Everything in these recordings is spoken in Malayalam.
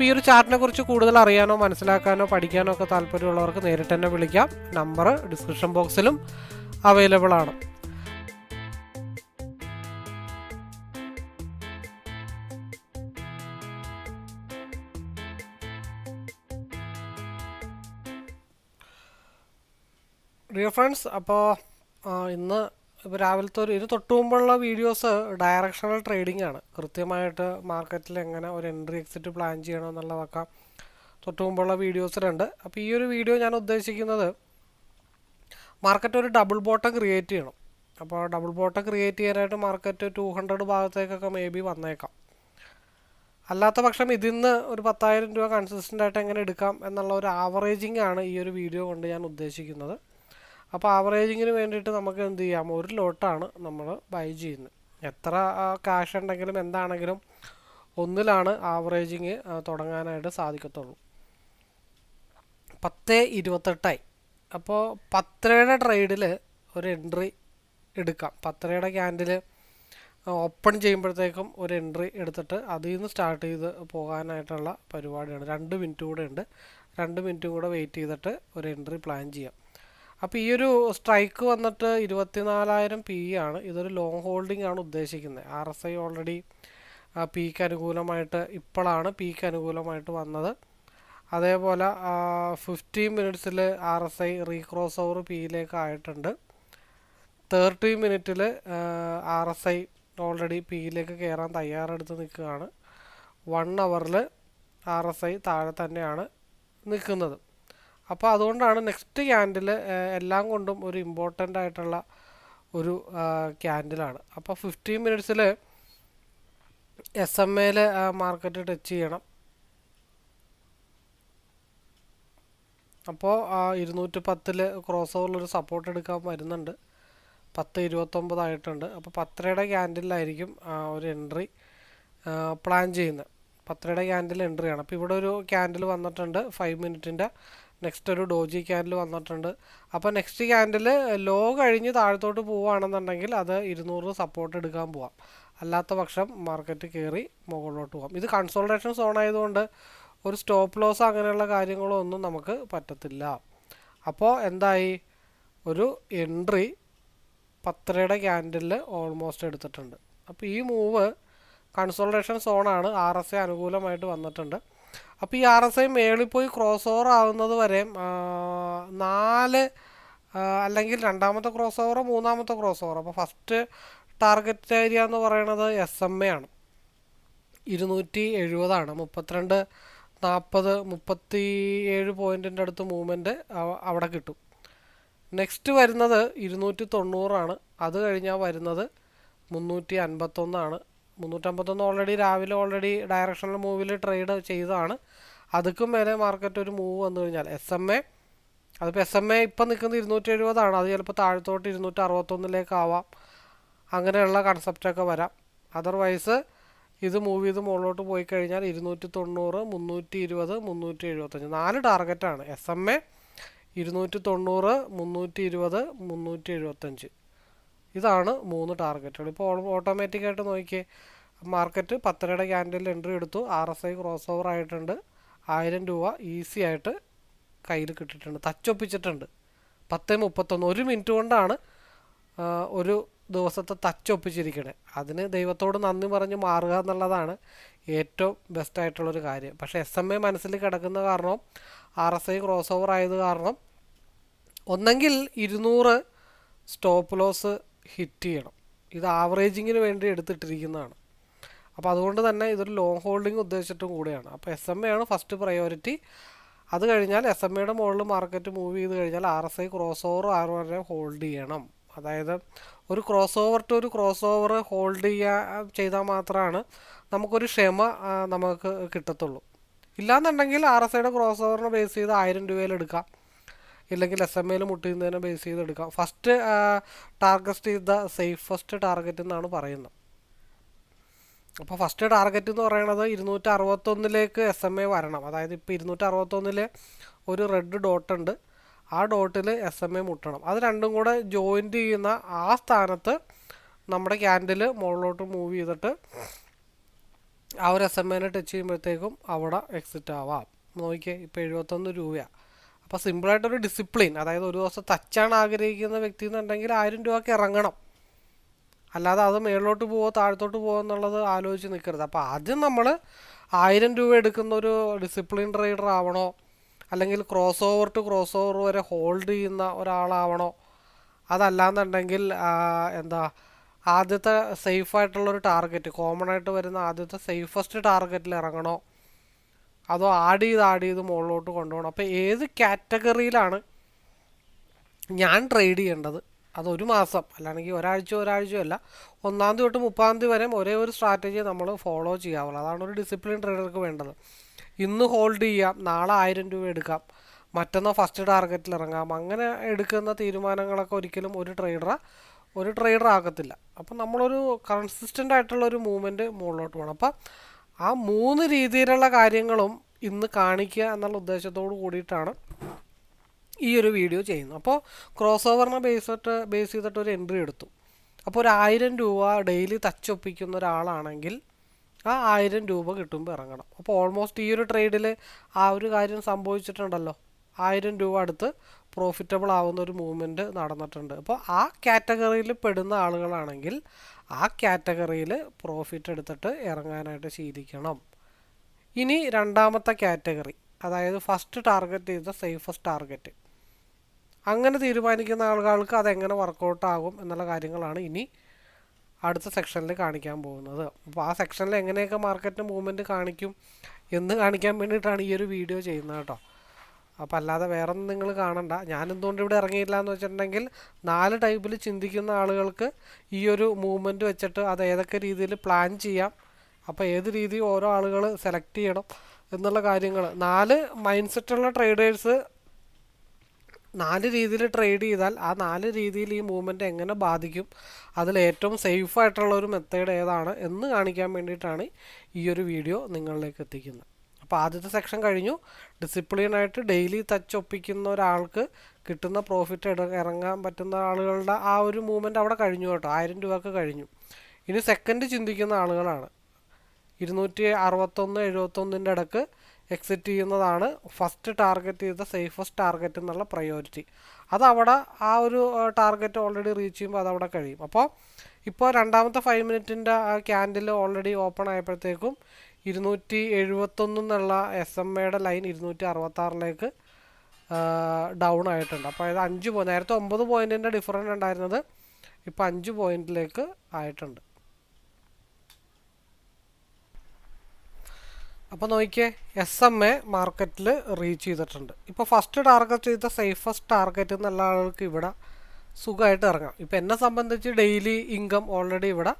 അപ്പോൾ ഈ ഒരു ചാർട്ടിനെ കുറിച്ച് കൂടുതൽ അറിയാനോ മനസ്സിലാക്കാനോ പഠിക്കാനോ ഒക്കെ താല്പര്യമുള്ളവർക്ക് നേരിട്ട് തന്നെ വിളിക്കാം. നമ്പർ ഡിസ്ക്രിപ്ഷൻ ബോക്സിലും അവൈലബിൾ ആണ്. ഡിയർ ഫ്രണ്ട്സ് അപ്പോൾ ഇന്ന് ഇപ്പോൾ രാവിലത്തെ ഒരു ഇത് തൊട്ട് മുമ്പുള്ള വീഡിയോസ് ഡയറക്ഷണൽ ട്രേഡിംഗ് ആണ്. കൃത്യമായിട്ട് മാർക്കറ്റിൽ എങ്ങനെ ഒരു എൻട്രി എക്സിറ്റ് പ്ലാൻ ചെയ്യണമെന്നുള്ളതൊക്കെ തൊട്ട് മുമ്പുള്ള വീഡിയോസിലുണ്ട് അപ്പോൾ ഈ ഒരു വീഡിയോ ഞാൻ ഉദ്ദേശിക്കുന്നത് മാർക്കറ്റ് ഒരു ഡബിൾ ബോട്ടം ക്രിയേറ്റ് ചെയ്യണം. അപ്പോൾ ഡബിൾ ബോട്ടം ക്രിയേറ്റ് ചെയ്യാനായിട്ട് മാർക്കറ്റ് ടു ഹൺഡ്രഡ് ഭാഗത്തേക്കൊക്കെ മേ ബി വന്നേക്കാം. അല്ലാത്ത പക്ഷം ഇതിൽ നിന്ന് ഒരു പത്തായിരം രൂപ കൺസിസ്റ്റന്റ് ആയിട്ട് എങ്ങനെ എടുക്കാം എന്നുള്ള ഒരു ആവറേജിങ് ആണ് ഈ ഒരു വീഡിയോ കൊണ്ട് ഞാൻ ഉദ്ദേശിക്കുന്നത്. അപ്പോൾ ആവറേജിങ്ങിന് വേണ്ടിയിട്ട് നമുക്ക് എന്ത് ചെയ്യാം? ഒരു ലോട്ടാണ് നമ്മൾ ബൈ ചെയ്യുന്നത്. എത്ര കാശ് ഉണ്ടെങ്കിലും എന്താണെങ്കിലും ഒന്നിലാണ് ആവറേജിങ് തുടങ്ങാനായിട്ട് സാധിക്കത്തുള്ളൂ. പത്ത് ഇരുപത്തെട്ടായി. അപ്പോൾ പത്തരയുടെ ട്രേഡിൽ ഒരു എൻട്രി എടുക്കാം. പത്തരയുടെ ക്യാൻഡിൽ ഓപ്പൺ ചെയ്യുമ്പോഴത്തേക്കും ഒരു എൻട്രി എടുത്തിട്ട് അതിൽ നിന്ന് സ്റ്റാർട്ട് ചെയ്ത് പോകാനായിട്ടുള്ള പരിപാടിയാണ്. രണ്ട് മിനിറ്റ് കൂടെ ഉണ്ട്. രണ്ട് മിനിറ്റും കൂടെ വെയിറ്റ് ചെയ്തിട്ട് ഒരു എൻട്രി പ്ലാൻ ചെയ്യാം. അപ്പോൾ ഈ ഒരു സ്ട്രൈക്ക് വന്നിട്ട് ഇരുപത്തിനാലായിരം പി ആണ്. ഇതൊരു ലോങ് ഹോൾഡിംഗ് ആണ് ഉദ്ദേശിക്കുന്നത്. R S I already pick അനുകൂലമായിട്ട് ഇപ്പോഴാണ് പിക്ക് അനുകൂലമായിട്ട് വന്നത്. അതേപോലെ fifteen മിനിറ്റ്സിൽ R S I recross over പിയിലേക്ക് ആയിട്ടുണ്ട്. തേർട്ടി മിനിറ്റിൽ ആർ എസ് ഐ ഓൾറെഡി പിയിലേക്ക് കയറാൻ തയ്യാറെടുത്ത് നിൽക്കുകയാണ്. വൺ അവറിൽ ആർ എസ് ഐ താഴെ തന്നെയാണ് നിൽക്കുന്നത്. അപ്പോൾ അതുകൊണ്ടാണ് നെക്സ്റ്റ് ക്യാൻഡിൽ എല്ലാം കൊണ്ടും ഒരു ഇമ്പോർട്ടന്റ് ആയിട്ടുള്ള ഒരു ക്യാൻഡിലാണ് അപ്പോൾ ഫിഫ്റ്റീൻ മിനിറ്റ്സിൽ എസ് എം എയിൽ മാർക്കറ്റ് ടച്ച് ചെയ്യണം. അപ്പോൾ ഇരുന്നൂറ്റി പത്തിൽ ക്രോസ് ഓവറിലൊരു സപ്പോർട്ട് എടുക്കാൻ വരുന്നുണ്ട്. പത്ത് ഇരുപത്തൊമ്പതായിട്ടുണ്ട് അപ്പോൾ പത്തരയുടെ ക്യാൻഡിലായിരിക്കും ഒരു എൻട്രി പ്ലാൻ ചെയ്യുന്നത്. പത്തരയുടെ ക്യാൻഡിൽ എൻട്രിയാണ് അപ്പോൾ ഇവിടെ ഒരു ക്യാൻഡിൽ വന്നിട്ടുണ്ട് ഫൈവ് മിനിറ്റിന്റെ നെക്സ്റ്റ് ഒരു ഡോജി ക്യാൻഡിൽ വന്നിട്ടുണ്ട്. അപ്പോൾ നെക്സ്റ്റ് ക്യാൻഡിൽ ലോ കഴിഞ്ഞ് താഴത്തോട്ട് പോവുകയാണെന്നുണ്ടെങ്കിൽ അത് ഇരുന്നൂറ് സപ്പോർട്ട് എടുക്കാൻ പോവാം. അല്ലാത്ത പക്ഷം മാർക്കറ്റ് കയറി മുകളിലോട്ട് പോകാം ഇത് കൺസോൾട്ടേഷൻ സോൺ ആയതുകൊണ്ട് ഒരു സ്റ്റോപ്പ് ലോസ് അങ്ങനെയുള്ള കാര്യങ്ങളോ ഒന്നും നമുക്ക് പറ്റത്തില്ല. അപ്പോൾ എന്തായി? ഒരു എൻട്രി പത്തരയുടെ ക്യാൻഡിൽ ഓൾമോസ്റ്റ് എടുത്തിട്ടുണ്ട്. അപ്പോൾ ഈ മൂവ് കൺസോൾട്ടേഷൻ സോണാണ് ആർ എസ് എ അനുകൂലമായിട്ട് വന്നിട്ടുണ്ട്. അപ്പോൾ ഈ ആർ എസ് ഐ മേളിൽ പോയി ക്രോസ് ഓവർ ആവുന്നത് വരെ നാല് അല്ലെങ്കിൽ രണ്ടാമത്തെ ക്രോസ് ഓവർ മൂന്നാമത്തെ ക്രോസ് ഓവർ അപ്പോൾ ഫസ്റ്റ് ടാർഗറ്റ് ഏരിയ എന്ന് പറയുന്നത് എസ് എം എ ആണ്. ഇരുന്നൂറ്റി എഴുപതാണ്. മുപ്പത്തിരണ്ട് നാൽപ്പത് മുപ്പത്തി ഏഴ് പോയിന്റിന്റെ അടുത്ത് മൂവ്മെന്റ് അവിടെ കിട്ടും. നെക്സ്റ്റ് വരുന്നത് ഇരുന്നൂറ്റി തൊണ്ണൂറാണ്. അത് കഴിഞ്ഞാൽ വരുന്നത് മുന്നൂറ്റി അൻപത്തൊന്നാണ്. മുന്നൂറ്റമ്പത്തൊന്ന് ഓൾറെഡി രാവിലെ ഓൾറെഡി ഡയറക്ഷണൽ മൂവിൽ ട്രേഡ് ചെയ്തതാണ്. അതുക്കും മേലെ മാർക്കറ്റ് ഒരു മൂവ് വന്നു കഴിഞ്ഞാൽ എസ് എം എ അതിപ്പോൾ എസ് എം എ ഇപ്പം നിൽക്കുന്നത് ഇരുന്നൂറ്റി എഴുപതാണ് അത് ചിലപ്പോൾ താഴത്തോട്ട് ഇരുന്നൂറ്റി അറുപത്തൊന്നിലേക്കാവാം അങ്ങനെയുള്ള കൺസെപ്റ്റൊക്കെ വരാം. അതർവൈസ് ഇത് മൂവ് ചെയ്ത് മുകളിലോട്ട് പോയി കഴിഞ്ഞാൽ ഇരുന്നൂറ്റി തൊണ്ണൂറ് മുന്നൂറ്റി ഇരുപത് മുന്നൂറ്റി എഴുപത്തഞ്ച് നാല് ടാർഗറ്റാണ് എസ് എം എ ഇരുന്നൂറ്റി തൊണ്ണൂറ് മുന്നൂറ്റി ഇരുപത് മുന്നൂറ്റി എഴുപത്തഞ്ച് ഇതാണ് മൂന്ന് ടാർഗറ്റുകൾ. ഇപ്പോൾ ഓട്ടോമാറ്റിക്കായിട്ട് നോക്കിയേ മാർക്കറ്റ് പത്തരയുടെ ക്യാൻഡിൽ എൻട്രി എടുത്തു. R S I cross over ആയിട്ടുണ്ട്. ആയിരം രൂപ ഈസി ആയിട്ട് കയ്യിൽ കിട്ടിയിട്ടുണ്ട്. തച്ചൊപ്പിച്ചിട്ടുണ്ട് പത്ത് മുപ്പത്തൊന്ന്. ഒരു മിനിറ്റ് കൊണ്ടാണ് ഒരു ദിവസത്തെ തച്ചൊപ്പിച്ചിരിക്കണേ അതിന് ദൈവത്തോട് നന്ദി പറഞ്ഞ് മാറുക എന്നുള്ളതാണ് ഏറ്റവും ബെസ്റ്റ് ആയിട്ടുള്ളൊരു കാര്യം. പക്ഷേ എസ് എം എ മനസ്സിൽ കിടക്കുന്ന കാരണം R S I cross over ആയത് കാരണം ഒന്നെങ്കിൽ ഇരുന്നൂറ് സ്റ്റോപ്പ് ലോസ് ഹിറ്റ് ചെയ്യണം ഇത് ആവറേജിങ്ങിന് വേണ്ടി എടുത്തിട്ടിരിക്കുന്നതാണ്. അപ്പോൾ അതുകൊണ്ട് തന്നെ ഇതൊരു ലോങ് ഹോൾഡിംഗ് ഉദ്ദേശിച്ചിട്ടും കൂടെയാണ്. അപ്പോൾ എസ് എം എ ആണ് ഫസ്റ്റ് പ്രയോറിറ്റി അത് കഴിഞ്ഞാൽ എസ് എം എയുടെ മുകളിൽ മാർക്കറ്റ് മൂവ് ചെയ്ത് കഴിഞ്ഞാൽ R S I cross over R വരെ ഹോൾഡ് ചെയ്യണം. അതായത് ഒരു ക്രോസ് ഓവർ ടു ഒരു ക്രോസ് ഓവർ ഹോൾഡ് ചെയ്യാ ചെയ്താൽ മാത്രമാണ് നമുക്കൊരു ക്ഷമ നമുക്ക് കിട്ടത്തുള്ളൂ. ഇല്ലാന്നുണ്ടെങ്കിൽ ആർ എസ് ഐയുടെ ക്രോസ് ഓവറിനെ ബേസ് ചെയ്ത് ആയിരം രൂപയിൽ എടുക്കാം. ഇല്ലെങ്കിൽ എസ് എം എയിൽ മുട്ടുന്നതിനെ ബേസ് ചെയ്ത് എടുക്കാം ഫസ്റ്റ് ടാർഗറ്റ് ചെയ്ത സേഫസ്റ്റ് ടാർഗറ്റ് എന്നാണ് പറയുന്നത്. അപ്പോൾ ഫസ്റ്റ് ടാർഗറ്റ് എന്ന് പറയുന്നത് ഇരുന്നൂറ്റി അറുപത്തൊന്നിലേക്ക് എസ് എം എ വരണം. അതായത് ഇപ്പോൾ ഇരുന്നൂറ്റി അറുപത്തൊന്നിൽ ഒരു റെഡ് ഡോട്ട് ഉണ്ട്. ആ ഡോട്ടിൽ എസ് എം എ മുട്ടണം. അത് രണ്ടും കൂടെ ജോയിന്റ് ചെയ്യുന്ന ആ സ്ഥാനത്ത് നമ്മുടെ ക്യാൻഡിൽ മുകളിലോട്ട് മൂവ് ചെയ്തിട്ട് ആ ഒരു എസ് എം എനെ ടച്ച് ചെയ്യുമ്പോഴത്തേക്കും അവിടെ എക്സിറ്റ് ആവാം. നോക്കിയേ ഇപ്പോൾ എഴുപത്തൊന്ന് രൂപയാണ് അപ്പോൾ സിമ്പിളായിട്ടൊരു ഡിസിപ്ലിൻ അതായത് ഒരു ദിവസം തച്ചാണ് ആഗ്രഹിക്കുന്ന വ്യക്തി എന്നുണ്ടെങ്കിൽ ആയിരം രൂപയ്ക്ക് ഇറങ്ങണം. അല്ലാതെ അത് മേളിലോട്ട് പോവോ താഴത്തോട്ട് പോവോ എന്നുള്ളത് ആലോചിച്ച് നിൽക്കരുത് അപ്പോൾ ആദ്യം നമ്മൾ ആയിരം രൂപ എടുക്കുന്ന ഒരു ഡിസിപ്ലിൻ റൈഡർ ആവണോ? അല്ലെങ്കിൽ cross over to cross over വരെ ഹോൾഡ് ചെയ്യുന്ന ഒരാളാവണോ? അതല്ലാന്നുണ്ടെങ്കിൽ എന്താ ആദ്യത്തെ സേഫായിട്ടുള്ളൊരു ടാർഗറ്റ് കോമൺ ആയിട്ട് വരുന്ന ആദ്യത്തെ സേഫസ്റ്റ് ടാർഗറ്റിൽ ഇറങ്ങണോ? അതോ ആഡ് ചെയ്ത് ആഡ് ചെയ്ത് മുകളിലോട്ട് കൊണ്ടുപോകണം. അപ്പോൾ ഏത് കാറ്റഗറിയിലാണ് ഞാൻ ട്രേഡ് ചെയ്യേണ്ടത്? അത് ഒരു മാസം അല്ലാണെങ്കിൽ ഒരാഴ്ച ഒരാഴ്ചയോ അല്ല. ഒന്നാം തീയതി തൊട്ട് മുപ്പതാം തീയതി വരെ ഒരേ ഒരു സ്ട്രാറ്റജി നമ്മൾ ഫോളോ ചെയ്യാവുള്ളൂ. അതാണ് ഒരു ഡിസിപ്ലിൻ ട്രേഡർക്ക് വേണ്ടത്. ഇന്ന് ഹോൾഡ് ചെയ്യാം നാളെ ആയിരം രൂപ എടുക്കാം മറ്റന്നാൾ ഫസ്റ്റ് ടാർഗറ്റിൽ ഇറങ്ങാം. അങ്ങനെ എടുക്കുന്ന തീരുമാനങ്ങളൊക്കെ ഒരിക്കലും ഒരു ട്രേഡറെ ഒരു ട്രേഡർ ആകത്തില്ല അപ്പം നമ്മളൊരു കൺസിസ്റ്റന്റ് ആയിട്ടുള്ള ഒരു മൂവ്മെന്റ് മുകളിലോട്ട് പോകണം. അപ്പം ആ മൂന്ന് രീതിയിലുള്ള കാര്യങ്ങളും ഇന്ന് കാണിക്കുക എന്നുള്ള ഉദ്ദേശത്തോട് കൂടിയിട്ടാണ് ഈ ഒരു വീഡിയോ ചെയ്യുന്നത്. അപ്പോൾ ക്രോസ് ഓവറിനെ ബേസ് ചെയ്തിട്ട് ബേസ് ചെയ്തിട്ട് ഒരു എൻട്രി എടുത്തു. അപ്പോൾ ഒരു ആയിരം രൂപ ഡെയിലി തച്ചൊപ്പിക്കുന്ന ഒരാളാണെങ്കിൽ ആ ആയിരം രൂപ കിട്ടുമ്പോൾ ഇറങ്ങണം. അപ്പോൾ ഓൾമോസ്റ്റ് ഈ ഒരു ട്രേഡിൽ ആ ഒരു കാര്യം സംഭവിച്ചിട്ടുണ്ടല്ലോ. ആയിരം രൂപ അടുത്ത് പ്രോഫിറ്റബിൾ ആവുന്ന ഒരു മൂവ്മെന്റ് നടന്നിട്ടുണ്ട്. അപ്പോൾ ആ കാറ്റഗറിയിൽ പെടുന്ന ആളുകളാണെങ്കിൽ ആ കാറ്റഗറിയിൽ പ്രോഫിറ്റ് എടുത്തിട്ട് ഇറങ്ങാനായിട്ട് ശീലിക്കണം. ഇനി രണ്ടാമത്തെ കാറ്റഗറി അതായത് ഫസ്റ്റ് ടാർഗറ്റ് ചെയ്ത സേഫസ്റ്റ് ടാർഗറ്റ് അങ്ങനെ തീരുമാനിക്കുന്ന ആളുകൾക്ക് അതെങ്ങനെ വർക്കൗട്ട് ആകും എന്നുള്ള കാര്യങ്ങളാണ് ഇനി അടുത്ത സെക്ഷനിൽ കാണിക്കാൻ പോകുന്നത്. അപ്പോൾ ആ സെക്ഷനിൽ എങ്ങനെയൊക്കെ മാർക്കറ്റിന്റെ മൂവ്മെന്റ് കാണിക്കും എന്ന് കാണിക്കാൻ വേണ്ടിയിട്ടാണ് ഈ ഒരു വീഡിയോ ചെയ്യുന്നത് കേട്ടോ. അപ്പോൾ അല്ലാതെ വേറെ ഒന്നും നിങ്ങൾ കാണണ്ട. ഞാൻ എന്തുകൊണ്ട് ഇവിടെ ഇറങ്ങിയില്ല എന്ന് വെച്ചിട്ടുണ്ടെങ്കിൽ നാല് ടൈപ്പിൽ ചിന്തിക്കുന്ന ആളുകൾക്ക് ഈ ഒരു മൂവ്മെന്റ് വെച്ചിട്ട് അത് ഏതൊക്കെ രീതിയിൽ പ്ലാൻ ചെയ്യാം. അപ്പോൾ ഏത് രീതി ഓരോ ആളുകൾ സെലക്ട് ചെയ്യണം എന്നുള്ള കാര്യങ്ങൾ നാല് മൈൻഡ് സെറ്റുള്ള ട്രേഡേഴ്സ് നാല് രീതിയിൽ ട്രേഡ് ചെയ്താൽ ആ നാല് രീതിയിൽ ഈ മൂവ്മെന്റ് എങ്ങനെ ബാധിക്കും? അതിൽ ഏറ്റവും സേഫ് ആയിട്ടുള്ള ഒരു മെത്തേഡ് ഏതാണ് എന്ന് കാണിക്കാൻ വേണ്ടിയിട്ടാണ് ഈ ഒരു വീഡിയോ നിങ്ങളിലേക്ക് എത്തിക്കുന്നത്. അപ്പോൾ ആദ്യത്തെ സെക്ഷൻ കഴിഞ്ഞു. ഡിസിപ്ലിനായിട്ട് ഡെയിലി തച്ചൊപ്പിക്കുന്ന ഒരാൾക്ക് കിട്ടുന്ന പ്രോഫിറ്റ് ഇറങ്ങാൻ പറ്റുന്ന ആളുകളുടെ ആ ഒരു മൂവ്മെന്റ് അവിടെ കഴിഞ്ഞു കേട്ടോ. ആയിരം രൂപക്ക് കഴിഞ്ഞു. ഇനി സെക്കൻഡ് ചിന്തിക്കുന്ന ആളുകളാണ്. ഇരുന്നൂറ്റി അറുപത്തൊന്ന് എഴുപത്തൊന്നിന്റെ ഇടയ്ക്ക് എക്സിറ്റ് ചെയ്യുന്നതാണ് ഫസ്റ്റ് ടാർഗറ്റ് ചെയ്ത സേഫസ്റ്റ് ടാർഗറ്റ് എന്നുള്ള പ്രയോറിറ്റി അതവിടെ ആ ഒരു ടാർഗറ്റ് ഓൾറെഡി റീച്ച് ചെയ്യുമ്പോൾ അതവിടെ കഴിയും. അപ്പോൾ ഇപ്പോൾ രണ്ടാമത്തെ ഫൈവ് മിനിറ്റിന്റെ ആ ക്യാൻഡിൽ ഓൾറെഡി ഓപ്പൺ ആയപ്പോഴത്തേക്കും ഇരുന്നൂറ്റി എഴുപത്തൊന്ന് എന്നുള്ള എസ് എം എയുടെ ലൈൻ ഇരുന്നൂറ്റി അറുപത്താറിലേക്ക് ഡൗൺ ആയിട്ടുണ്ട്. അപ്പോൾ അതായത് അഞ്ച് പോ നേരത്തെ ഒമ്പത് പോയിന്റിന്റെ ഡിഫറൻസ് ഉണ്ടായിരുന്നത് ഇപ്പോൾ അഞ്ച് പോയിന്റിലേക്ക് ആയിട്ടുണ്ട്. അപ്പോൾ നോക്കിയേ എസ് എം എ മാർക്കറ്റിൽ റീച്ച് ചെയ്തിട്ടുണ്ട്. ഇപ്പോൾ ഫസ്റ്റ് ടാർഗറ്റ് ചെയ്ത സേഫസ്റ്റ് ടാർഗറ്റ് എന്നുള്ള ആളുകൾക്ക് ഇവിടെ സുഖമായിട്ട് ഇറങ്ങാം. ഇപ്പോൾ എന്നെ സംബന്ധിച്ച് ഡെയിലി ഇൻകം ഓൾറെഡി ഇവിടെ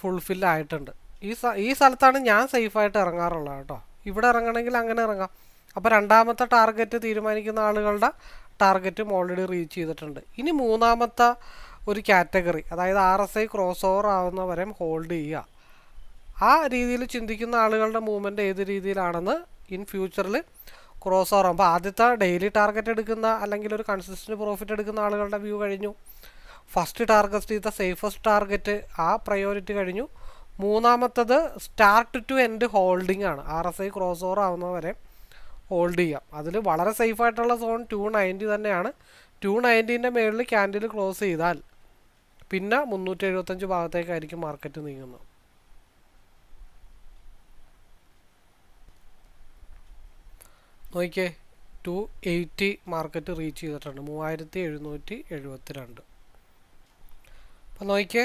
ഫുൾഫിൽ ആയിട്ടുണ്ട്. ഈ ഈ സ്ഥലത്താണ് ഞാൻ സേഫായിട്ട് ഇറങ്ങാറുള്ളത് കേട്ടോ. ഇവിടെ ഇറങ്ങണമെങ്കിൽ അങ്ങനെ ഇറങ്ങാം. അപ്പോൾ രണ്ടാമത്തെ ടാർഗറ്റ് തീരുമാനിക്കുന്ന ആളുകളുടെ ടാർഗറ്റും ഓൾറെഡി റീച്ച് ചെയ്തിട്ടുണ്ട്. ഇനി മൂന്നാമത്തെ ഒരു കാറ്റഗറി അതായത് R S I cross over ആവുന്നവരെ hold ചെയ്യുക. ആ രീതിയിൽ ചിന്തിക്കുന്ന ആളുകളുടെ മൂവ്മെന്റ് ഏത് രീതിയിലാണെന്ന് ഇൻ ഫ്യൂച്ചറിൽ ക്രോസ് ഓവർ ആകുമ്പോൾ ആദ്യത്തെ ഡെയിലി ടാർഗറ്റ് എടുക്കുന്ന അല്ലെങ്കിൽ ഒരു കൺസിസ്റ്റന്റ് പ്രോഫിറ്റ് എടുക്കുന്ന ആളുകളുടെ വ്യൂ കഴിഞ്ഞു. ഫസ്റ്റ് ടാർഗറ്റ് ചെയ്ത സേഫസ്റ്റ് ടാർഗറ്റ് ആ പ്രയോറിറ്റി കഴിഞ്ഞു. മൂന്നാമത്തത് സ്റ്റാർട്ട് ടു എൻഡ് ഹോൾഡിംഗ് ആണ്. R S I cross over ആവുന്നവരെ hold ചെയ്യാം. അതിൽ വളരെ സേഫ് ആയിട്ടുള്ള സോൺ ടു നയന്റി തന്നെയാണ്. ടു നയന്റീന്റെ മേളിൽ ക്യാൻഡിൽ ക്ലോസ് ചെയ്താൽ പിന്നെ മുന്നൂറ്റി എഴുപത്തഞ്ച് ഭാഗത്തേക്കായിരിക്കും മാർക്കറ്റ് നീങ്ങുന്നത്. നോക്കിയേ ടു എയ്റ്റി മാർക്കറ്റ് റീച്ച് ചെയ്തിട്ടുണ്ട്. മൂവായിരത്തി എഴുന്നൂറ്റി എഴുപത്തി രണ്ട് അപ്പോൾ നോക്കിയേ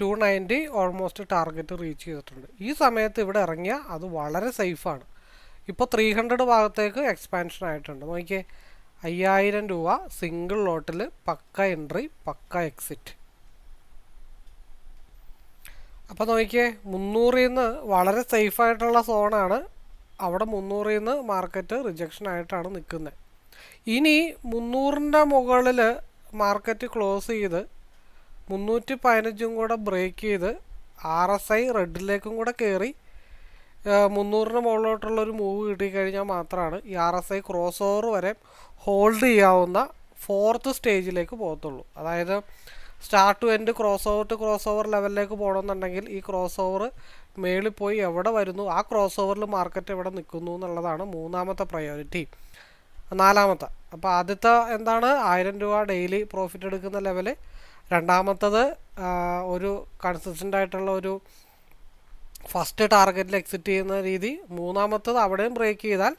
two ninety almost target reach ചെയ്തിട്ടുണ്ട്. ഈ സമയത്ത് ഇവിടെ ഇറങ്ങിയ അത് വളരെ സേഫാണ് ഇപ്പോൾ ത്രീ ഹൺഡ്രഡ് ഭാഗത്തേക്ക് എക്സ്പാൻഷൻ ആയിട്ടുണ്ട്. നോക്കിയേ അയ്യായിരം രൂപ സിംഗിൾ ലോട്ടിൽ പക്ക എൻട്രി പക്ക എക്സിറ്റ് അപ്പോൾ നോക്കിയേ മുന്നൂറിൽ നിന്ന് വളരെ സേഫായിട്ടുള്ള സോണാണ് അവിടെ മുന്നൂറിൽ നിന്ന് മാർക്കറ്റ് റിജക്ഷൻ ആയിട്ടാണ് നിൽക്കുന്നത് ഇനി മുന്നൂറിന്റെ മുകളിൽ മാർക്കറ്റ് ക്ലോസ് ചെയ്ത് മുന്നൂറ്റി പതിനഞ്ചും കൂടെ ബ്രേക്ക് ചെയ്ത് ആർ എസ് ഐ റെഡിലേക്കും കൂടെ കയറി മുന്നൂറിന് മുകളിലോട്ടുള്ള ഒരു മൂവ് കിട്ടിക്കഴിഞ്ഞാൽ മാത്രമാണ് ഈ R S I cross over വരെ ഹോൾഡ് ചെയ്യാവുന്ന ഫോർത്ത് സ്റ്റേജിലേക്ക് പോകത്തുള്ളൂ. അതായത് start to end cross over to cross over ലെവലിലേക്ക് പോകണമെന്നുണ്ടെങ്കിൽ ഈ ക്രോസ് ഓവർ മേളിൽ പോയി എവിടെ വരുന്നു ആ ക്രോസ് ഓവറിൽ മാർക്കറ്റ് എവിടെ നിൽക്കുന്നു എന്നുള്ളതാണ് മൂന്നാമത്തെ പ്രയോറിറ്റി നാലാമത്തെ. അപ്പോൾ ആദ്യത്തെ എന്താണ്? ആയിരം രൂപ ഡെയിലി പ്രോഫിറ്റ് എടുക്കുന്ന ലെവൽ രണ്ടാമത്തത് ഒരു കൺസിസ്റ്റന്റ് ആയിട്ടുള്ള ഒരു ഫസ്റ്റ് ടാർഗറ്റിൽ എക്സിറ്റ് ചെയ്യുന്ന രീതി. മൂന്നാമത്തത് അവിടെയും ബ്രേക്ക് ചെയ്താൽ